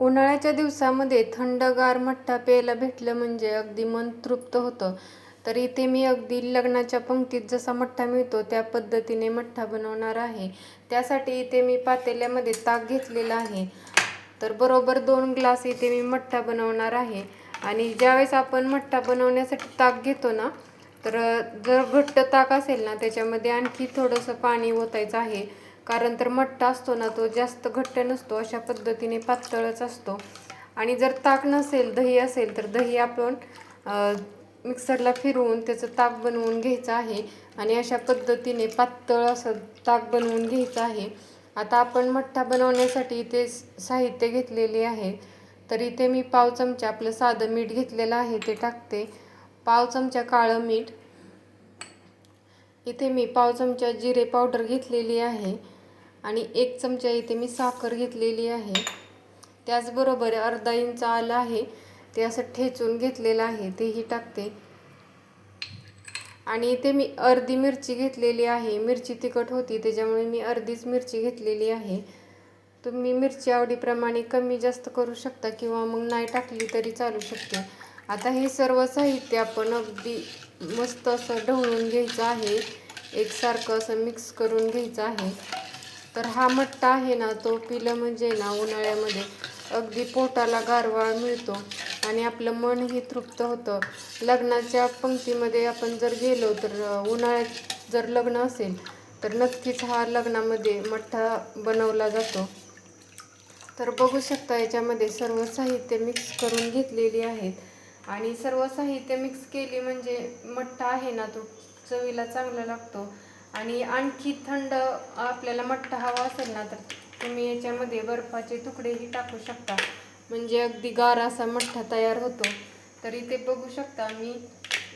उन्हाळ्याच्या दिवसामध्ये थंडगार मठ्ठा प्यायला भेटलं म्हणजे अगदी मन तृप्त होतं. तर इथे मी अगदी लग्नाच्या पंक्तीत जसा मठ्ठा मिळतो त्या पद्धतीने मठ्ठा बनवणार आहे. त्यासाठी इथे मी पातेल्यामध्ये ताक घेतलेला आहे. तर बरोबर दोन ग्लास इथे मी मठ्ठा बनवणार आहे. आणि ज्यावेळेस आपण मठ्ठा बनवण्यासाठी ताक घेतो ना तर जर घट्ट ताक असेल ना त्याच्यामध्ये आणखी थोडंसं पाणी ओतायचं आहे. कारण तर मठ्ठा असतो ना तो जास्त घट्ट नसतो अशा पद्धतीने पातळच असतो. आणि जर ताक नसेल दही असेल तर दही आपण मिक्सरला फिरवून त्याचं ताक बनवून घ्यायचं आहे. आणि अशा पद्धतीने पातळ असं ताक बनवून घ्यायचं आहे. आता आपण मठ्ठा बनवण्यासाठी इथे साहित्य घेतलेले आहे. तर इथे मी पाव चमचा आपलं साधं मीठ घेतलेलं आहे ते टाकते. पाव चमचा काळं मीठ. इथे मी पाव चमचा जिरे पावडर घेतलेली आहे. आणि एक चमचा इथे मी साखर घेतलेली आहे. त्याचबरोबर अर्धा इंच आलं आहे. ते असं ठेचून घेतलेलं आहे. तेही टाकते. आणि इथे मी अर्धी मिरची घेतलेली आहे. मिरची तिखट होती त्याच्यामुळे मी अर्धीच मिरची घेतलेली आहे. तुम्ही मिरची आवडीप्रमाणे कमी जास्त करू शकता किंवा मग नाही टाकली तरी चालू शकते. आता हे सर्व साहित्य आपण अगदी मस्त असं ढवळून घ्यायचं आहे. एकसारखं असं मिक्स करून घ्यायचं आहे. तर हा मट्टा आहे ना तो पिलं म्हणजे ना उन्हाळ्यामध्ये अगदी पोटाला गारवाळ मिळतो आणि आपलं मनही तृप्त होतं. लग्नाच्या पंक्तीमध्ये आपण जर गेलो तर उन्हाळ्यात जर लग्न असेल तर नक्कीच हा लग्नामध्ये मठ्ठा बनवला जातो. तर बघू शकता याच्यामध्ये सर्व साहित्य मिक्स करून घेतलेली आहेत आणि सर्व साहित्य मिक्स केली म्हणजे मठ्ठा आहे ना तो चवीला चांगला लागतो. आणि आणखी थंड आपल्याला मठ्ठा हवा असेल ना तर तुम्ही याच्यामध्ये बर्फाचे तुकडेही टाकू शकता. म्हणजे अगदी गार असा मठ्ठा तयार होतो. तरी ते बघू शकता मी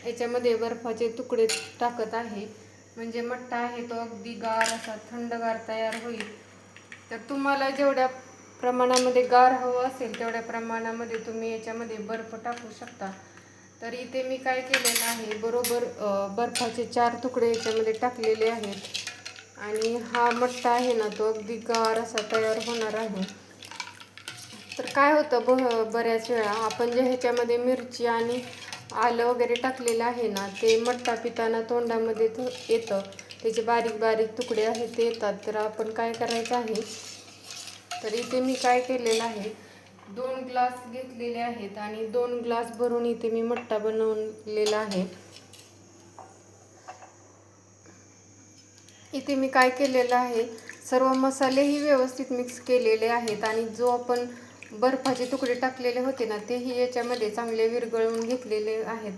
याच्यामध्ये बर्फाचे तुकडे टाकत आहे. म्हणजे मठ्ठा आहे तो अगदी गार असा थंडगार तयार होईल. तर तुम्हाला जेवढ्या प्रमाणामध्ये गार हवं असेल तेवढ्या प्रमाणामध्ये तुम्ही याच्यामध्ये बर्फ टाकू शकता. तर इथे मी काय केलेलं आहे बरोबर बर्फाचे चार तुकडे याच्यामध्ये टाकलेले आहेत. आणि हा मट्टा आहे ना तो अगदी गार असा तयार होणार आहे. तर काय होतं ब बऱ्याच वेळा आपण जे ह्याच्यामध्ये मिरची आणि आलं वगैरे टाकलेलं आहे ना ते मट्टा पिताना तोंडामध्ये तो येतं. त्याचे बारीक बारीक तुकडे आहेत ते येतात. तर आपण काय करायचं आहे तर इथे मी काय केलेलं आहे दोन ग्लास घेतलेले आहेत आणि दोन ग्लास भरून इथे मी मट्टा बनवलेला आहे. इथे मी काय केलेलं आहे सर्व मसालेही व्यवस्थित मिक्स केलेले आहेत आणि जो आपण बर्फाचे तुकडे टाकलेले होते ना तेही याच्यामध्ये चांगले विरगळून घेतलेले आहेत.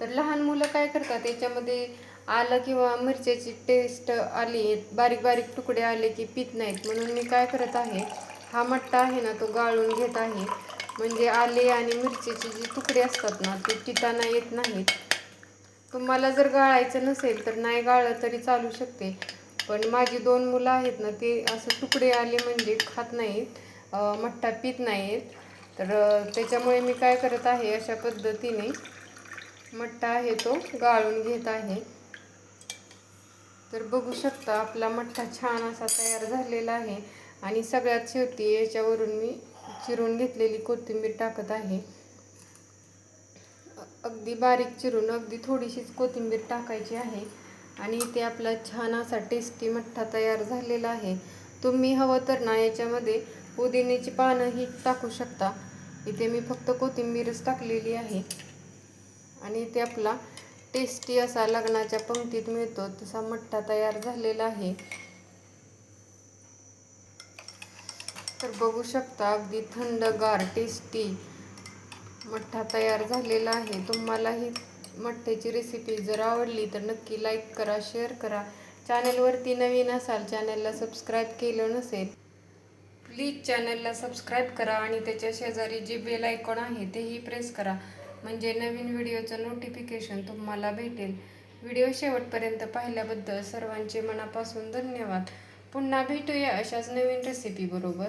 तर लहान मुलं काय करतात याच्यामध्ये आलं किंवा मिरच्याची टेस्ट आली बारीक बारीक तुकडे आले की पित नाहीत. म्हणून मी काय करत आहे हा मट्टा आहे ना तो गाळून घेत आहे. म्हणजे आले आणि मिरचीचे जे तुकडे असतात ना ते पिताना येत नाहीत. तुम्हाला जर गाळायचं नसेल तर नाही गाळलं तरी चालू शकते. पण माझी दोन मुलं आहेत ना ते असं तुकडे आले म्हणजे खात नाहीत मठ्ठा पित नाहीत. तर त्याच्यामुळे मी काय करत आहे अशा पद्धतीने मठ्ठा आहे तो गाळून घेत आहे. तर बघू शकता आपला मठ्ठा छान असा तयार झालेला आहे. आणि सगळ्यात शेवटी याच्यावरून मी चिरून घेतलेली कोथिंबीर टाकत आहे. अगदी बारीक चिरून अगदी थोडीशीच कोथिंबीर टाकायची आहे. आणि इथे आपला छान असा टेस्टी मठ्ठा तयार झालेला आहे. तुम्ही हवं तर ना याच्यामध्ये पुदिन्याची पानंही टाकू शकता. इथे मी फक्त कोथिंबीरच टाकलेली आहे. आणि इथे आपला टेस्टी असा लग्नाच्या पंक्तीत मिळतो तसा मठ्ठा तयार झालेला आहे. तर बघू शकता अगदी थंडगार टेस्टी मठ्ठा तयार झालेला आहे. तुम्हाला ही मठ्ठ्याची रेसिपी जर आवडली तर नक्की लाईक करा शेअर करा. चॅनलवरती नवीन असाल चॅनलला सबस्क्राईब केलं नसेल प्लीज चॅनलला सबस्क्राईब करा आणि त्याच्या शेजारी जे बेल आयकॉन आहे तेही प्रेस करा. म्हणजे नवीन व्हिडिओचं नोटिफिकेशन तुम्हाला भेटेल. व्हिडिओ शेवटपर्यंत पाहिल्याबद्दल सर्वांचे मनापासून धन्यवाद. पुन्हा भेटूया अशाच नवीन रेसिपी बरोबर.